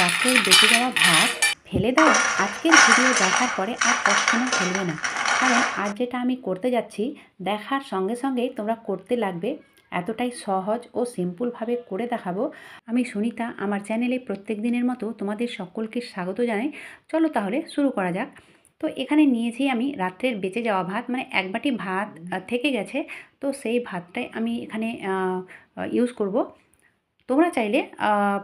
রাত্রের বেঁচে যাওয়া ভাত ফেলে দাও, আজকের ভিডিও দেখার পরে আর কখনো ফেলবে না। কারণ আজ যেটা আমি করতে যাচ্ছি, দেখার সঙ্গে সঙ্গেই তোমরা করতে লাগবে। এতটাই সহজ ও সিম্পলভাবে করে দেখাবো। আমি সুনিতা, আমার চ্যানেলে প্রত্যেক দিনের মতো তোমাদের সকলকে স্বাগত জানাই। চলো তাহলে শুরু করা যাক। তো এখানে নিয়েছি আমি রাত্রের বেঁচে যাওয়া ভাত মানে এক বাটি ভাত থেকে গেছে। তো সেই ভাতটাই আমি এখানে ইউজ করব। তোমরা চাইলে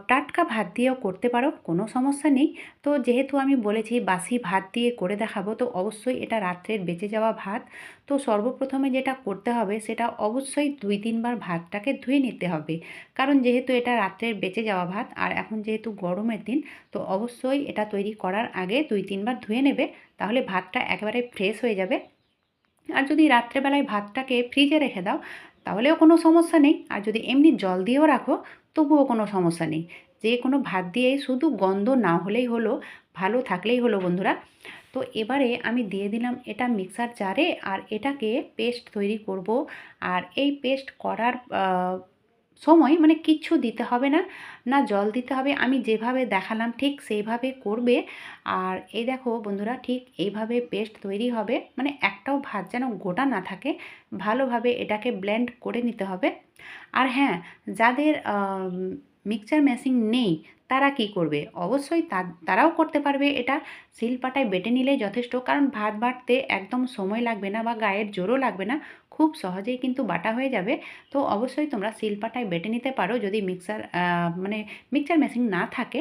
টাটকা ভাত দিয়েও করতে পারো, কোনো সমস্যা নেই। তো যেহেতু আমি বলেছি বাসি ভাত দিয়ে করে দেখাবো, তো অবশ্যই এটা রাত্রের বেঁচে যাওয়া ভাত। তো সর্বপ্রথমে যেটা করতে হবে, সেটা অবশ্যই দুই তিনবার ভাতটাকে ধুয়ে নিতে হবে। কারণ যেহেতু এটা রাত্রের বেঁচে যাওয়া ভাত, আর এখন যেহেতু গরমের দিন, তো অবশ্যই এটা তৈরি করার আগে দুই তিনবার ধুয়ে নেবে, তাহলে ভাতটা একেবারে ফ্রেশ হয়ে যাবে। আর যদি রাত্রেবেলায় ভাতটাকে ফ্রিজে রেখে দাও, তাহলেও কোনো সমস্যা নেই। আর যদি এমনি জল দিয়েও রাখো তবুও কোনো সমস্যা নেই। যে কোনো ভাত দিয়ে শুধু গন্ধ না হলেই হলো, ভালো থাকলেই হলো বন্ধুরা। তো এবারে আমি দিয়ে দিলাম এটা মিক্সার জারে আর এটাকে পেস্ট তৈরি করব। আর এই পেস্ট করার সময় মানে কিচ্ছু দিতে হবে না না জল দিতে হবে, আমি যেভাবে দেখালাম ঠিক সেইভাবে করবে। আর এই দেখো বন্ধুরা ঠিক এইভাবে পেস্ট তৈরি হবে মানে একটাও ভাত যেন গোটা না থাকে, ভালোভাবে এটাকে ব্লেন্ড করে নিতে হবে। আর হ্যাঁ যাদের মিক্সচার মেশিন নেই, তারা কি করবে? অবশ্যই তারাও করতে পারবে এটা। শিলপাটায় বেটে নিলে যথেষ্ট, কারণ ভাত বাটতে একদম সময় লাগবে না বা গায়ের জোরও লাগবে না। খুব সহজেই কিন্তু বাটা হয়ে যাবে। তো অবশ্যই তোমরা শিলপাটায় বেটে নিতে পারো যদি মিক্সার মানে মিক্সচার মেশিন না থাকে।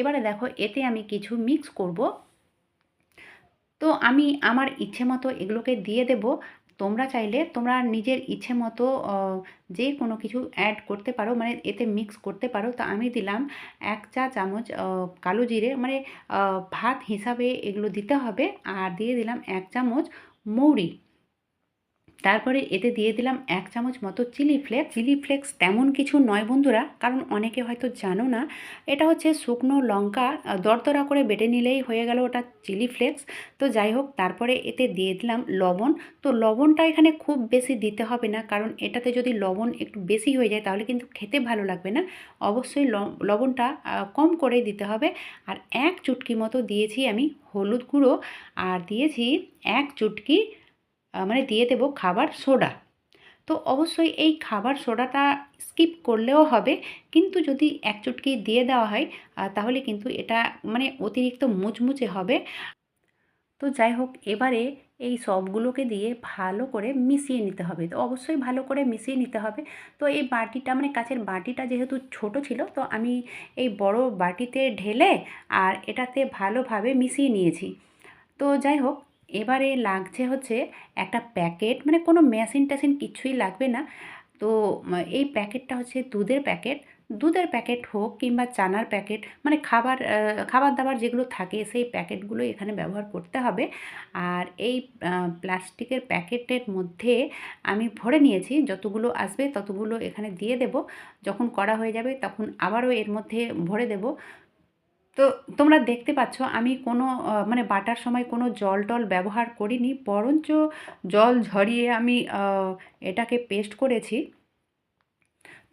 এবারে দেখো, এতে আমি কিছু মিক্স করব। তো আমি আমার ইচ্ছে মতো এগুলোকে দিয়ে দেব। তোমরা চাইলে তোমরা নিজের ইচ্ছে মতো যে কোনো কিছু অ্যাড করতে পারো মানে এতে মিক্স করতে পারো। তো আমি দিলাম এক চা চামচ কালো জিরে মানে ভাত হিসাবে এগুলো দিতে হবে। আর দিয়ে দিলাম এক চামচ মৌরি। তারপরে এতে দিয়ে দিলাম এক চামচ মতো চিলি ফ্লেক্স। চিলি ফ্লেক্স তেমন কিছু নয় বন্ধুরা, কারণ অনেকে হয়তো জানো না, এটা হচ্ছে শুকনো লঙ্কা দরদরা করে বেটে নিলেই হয়ে গেল ওটা চিলি ফ্লেক্স। তো যাই হোক, তারপরে এতে দিয়ে দিলাম লবণ। তো লবণটা এখানে খুব বেশি দিতে হবে না, কারণ এটাতে যদি লবণ একটু বেশি হয়ে যায় তাহলে কিন্তু খেতে ভালো লাগবে না। অবশ্যই লবণটা কম করে দিতে হবে। আর এক চুটকি মতো দিয়েছি আমি হলুদ গুঁড়ো। আর দিয়েছি এক চুটকি মানে দিয়ে দেবো খাবার সোডা। তো অবশ্যই এই খাবার সোডাটা স্কিপ করলেও হবে, কিন্তু যদি এক চুটকি দিয়ে দেওয়া হয় তাহলে কিন্তু এটা মানে অতিরিক্ত মুচমুচে হবে। তো যাই হোক, এবারে এই সবগুলোকে দিয়ে ভালো করে মিশিয়ে নিতে হবে। তো অবশ্যই ভালো করে মিশিয়ে নিতে হবে। তো এই বাটিটা মানে কাছের বাটিটা যেহেতু ছোট ছিল, তো আমি এই বড় বাটিতে ঢেলে আর এটাতে ভালোভাবে মিশিয়ে নিয়েছি। তো যাই হোক এবারে লাগছে হচ্ছে একটা প্যাকেট মানে কোনো মেশিন টেশিন কিছুই লাগবে না। তো এই প্যাকেটটা হচ্ছে দুধের প্যাকেট। দুধের প্যাকেট হোক কিংবা চানার প্যাকেট মানে খাবার খাবার দাবার যেগুলো থাকে সেই প্যাকেটগুলো এখানে ব্যবহার করতে হবে। আর এই প্লাস্টিকের প্যাকেটের মধ্যে আমি ভরে নিয়েছি, যতগুলো আসবে ততগুলো এখানে দিয়ে দেব। যখন করা হয়ে যাবে তখন আবারও এর মধ্যে ভরে দেব। তো তোমরা দেখতে পাচ্ছ, আমি কোনো মানে বাটার সময় কোনো জল টল ব্যবহার করিনি, বরঞ্চ জল ঝরিয়ে আমি এটাকে পেস্ট করেছি।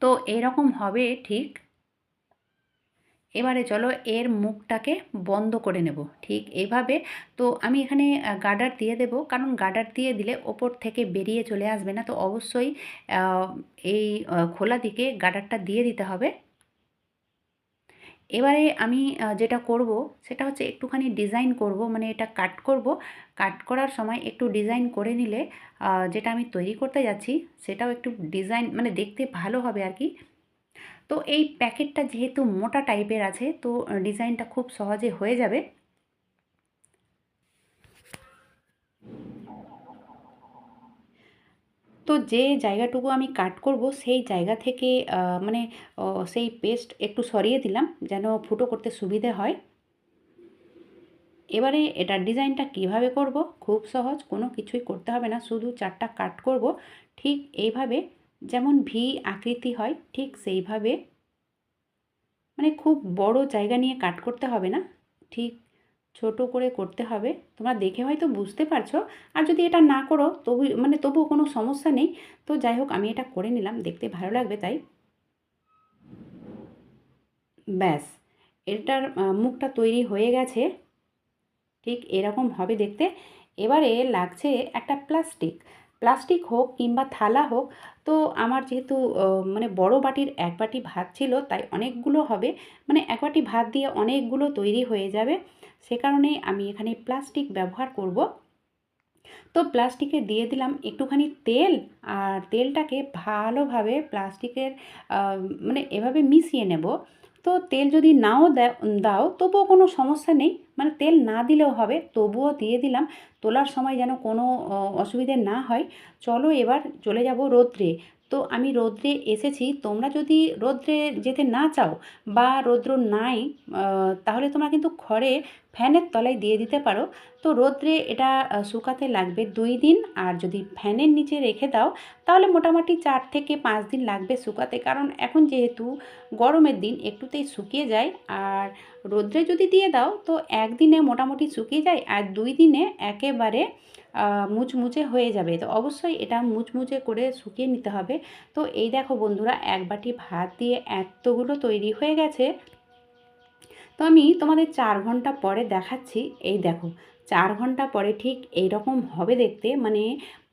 তো এরকম হবে ঠিক। এবারে চলো এর মুখটাকে বন্ধ করে নেব, ঠিক এইভাবে তো আমি এখানে গার্ডার দিয়ে দেব, কারণ গার্ডার দিয়ে দিলে ওপর থেকে বেরিয়ে চলে আসবে না। তো অবশ্যই এই খোলা দিকে গার্ডারটা দিয়ে দিতে হবে। এবারে আমি যেটা করব সেটা হচ্ছে একটুখানি ডিজাইন করব মানে এটা কাট করব। কাট করার সময় একটু ডিজাইন করে নিলে যেটা আমি তৈরি করতে যাচ্ছি সেটাও একটু ডিজাইন মানে দেখতে ভালো হবে আর কি। তো এই প্যাকেটটা যেহেতু মোটা টাইপের আছে, তো ডিজাইনটা খুব সহজে হয়ে যাবে। তো যে জায়গাটুকু আমি কাট করব, সেই জায়গা থেকে মানে সেই পেস্ট একটু সরিয়ে দিলাম যেন ফুটো করতে সুবিধে হয়। এবারে এটার ডিজাইনটা কীভাবে করব? খুব সহজ, কোনো কিছুই করতে হবে না, শুধু চারটা কাট করব। ঠিক এইভাবে যেমন ভি আকৃতি হয়, ঠিক সেইভাবে মানে খুব বড় জায়গা নিয়ে কাট করতে হবে না, ঠিক ছোট করে করতে হবে। তোমরা দেখে হয়তো বুঝতে পারছ। আর যদি এটা না করো, তবু মানে তবুও কোনো সমস্যা নেই। তো যাই হোক, আমি এটা করে নিলাম। দেখতে ভালো লাগবে তাই। ব্যাস, এটার মুখটা তৈরি হয়ে গেছে। ঠিক এরকম হবে দেখতে। এবারে লাগছে একটা প্লাস্টিক। প্লাস্টিক হোক কিংবা থালা হোক, তো আমার যেহেতু মানে বড় বাটির এক বাটি ভাত ছিল, তাই অনেকগুলো হবে মানে এক বাটি ভাত দিয়ে অনেকগুলো তৈরি হয়ে যাবে। সে কারণে আমি এখানে প্লাস্টিক ব্যবহার করব। তো প্লাস্টিকে দিয়ে দিলাম একটুখানি তেল, আর তেলটাকে ভালোভাবে প্লাস্টিকের মানে এভাবে মিশিয়ে নেব। তো তেল যদি নাও দাও, তবুও কোনো সমস্যা নেই। মানে তেল না দিলেও হবে, তবুও দিয়ে দিলাম। তোলার সময় যেন কোনো অসুবিধে না হয়। চলো এবার চলে যাব রৌদ্রে। তো আমি রৌদ্রে এসেছি। তোমরা যদি রৌদ্রে যেতে না চাও বা রৌদ্র নাই তাহলে তোমরা কিন্তু খড়ে ফ্যানের তলায় দিয়ে দিতে পারো। তো রৌদ্রে এটা শুকাতে লাগবে দুই দিন। আর যদি ফ্যানের নিচে রেখে দাও, তাহলে মোটামুটি চার থেকে পাঁচ দিন লাগবে শুকাতে। কারণ এখন যেহেতু গরমের দিন, একটুতেই শুকিয়ে যায়। আর রৌদ্রে যদি দিয়ে দাও, তো একদিনে মোটামুটি শুকিয়ে যায় আর দুই দিনে একেবারে মুচমুচে হয়ে যাবে। তো অবশ্যই এটা মুচমুচে করে শুকিয়ে নিতে হবে। তো এই দেখো বন্ধুরা, এক বাটি ভাত দিয়ে এতগুলো তৈরি হয়ে গেছে। তো আমি তোমাদের চার ঘণ্টা পরে দেখাচ্ছি। এই দেখো, চার ঘণ্টা পরে ঠিক এই রকম হবে দেখতে। মানে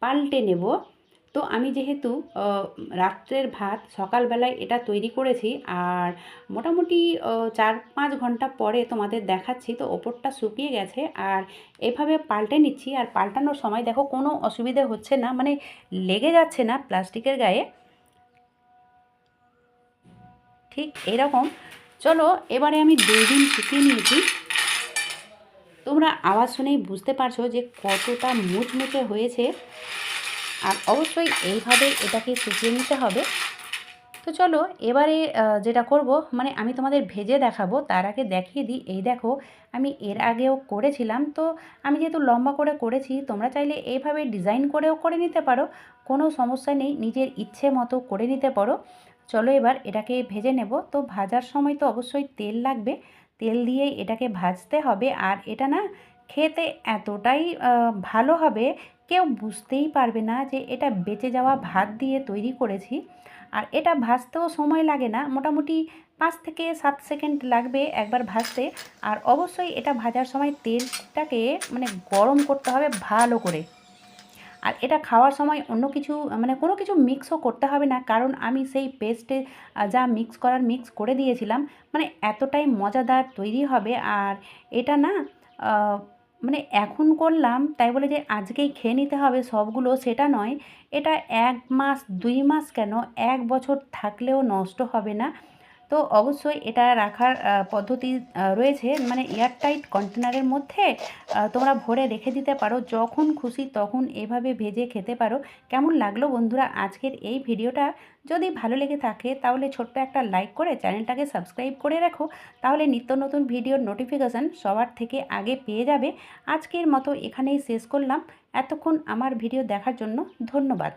পাল্টে নেব। তো আমি যেহেতু রাত্রের ভাত সকালবেলায় এটা তৈরি করেছি আর মোটামুটি চার পাঁচ ঘণ্টা পরে তোমাদের দেখাচ্ছি তো ওপরটা শুকিয়ে গেছে আর এভাবে পাল্টে নিচ্ছি আর পাল্টানোর সময় দেখো কোনো অসুবিধে হচ্ছে না মানে লেগে যাচ্ছে না প্লাস্টিকের গায়ে। ঠিক এরকম। চলো এবারে আমি দুই দিন শুকিয়ে নিয়েছি। তোমরা আওয়াজ শুনেই বুঝতে পারছ যে কতটা মুচমুচে হয়েছে। আর অবশ্যই এইভাবে এটাকে শুকিয়ে নিতে হবে। তো চলো, এবারে যেটা করব মানে আমি তোমাদের ভেজে দেখাবো, তার আগে দেখিয়ে দিই। এই দেখো, আমি এর আগেও করেছিলাম। তো আমি যেহেতু লম্বা করে করেছি, তোমরা চাইলে এইভাবে ডিজাইন করেও করে নিতে পারো। কোনো সমস্যা নেই, নিজের ইচ্ছে মতো করে নিতে পারো। চলো এবার এটাকে ভেজে নেব। তো ভাজার সময় তো অবশ্যই তেল লাগবে। তেল দিয়েই এটাকে ভাজতে হবে। আর এটা না খেতে এতটাই ভালো হবে, কেউ বুঝতেই পারবে না যে এটা বেঁচে যাওয়া ভাত দিয়ে তৈরি করেছি। আর এটা ভাজতেও সময় লাগে না, মোটামুটি পাঁচ থেকে সাত সেকেন্ড লাগবে একবার ভাজতে। আর অবশ্যই এটা ভাজার সময় তেলটাকে মানে গরম করতে হবে ভালো করে। আর এটা খাওয়ার সময় অন্য কিছু মানে কোনো কিছু মিক্সও করতে হবে না, কারণ আমি সেই পেস্টে যা মিক্স করার মিক্স করে দিয়েছিলাম মানে এতটাই মজাদার তৈরি হবে। আর এটা না মানে এখন করলাম, তাই বলে যে আজকেই খেয়ে নিতে হবে সবগুলো সেটা নয়, এটা এক মাস, দুই মাস কেন, এক বছর থাকলেও নষ্ট হবে না। তো অবশ্যই এটা রাখার পদ্ধতি রয়েছে। মানে এয়ারটাইট কন্টেনারের মধ্যে তোমরা ভরে রেখে দিতে পারো। যখন খুশি তখন এভাবে ভেজে খেতে পারো। কেমন লাগল বন্ধুরা আজকের এই ভিডিওটা? যদি ভালো লেগে থাকে তাহলে ছোট্ট একটা লাইক করে চ্যানেলটাকে সাবস্ক্রাইব করে রাখো। তাহলে নিত্য নতুন ভিডিওর নোটিফিকেশান সবার থেকে আগে পেয়ে যাবে। আজকের মতো এখানেই শেষ করলাম। এতক্ষণ আমার ভিডিও দেখার জন্য ধন্যবাদ।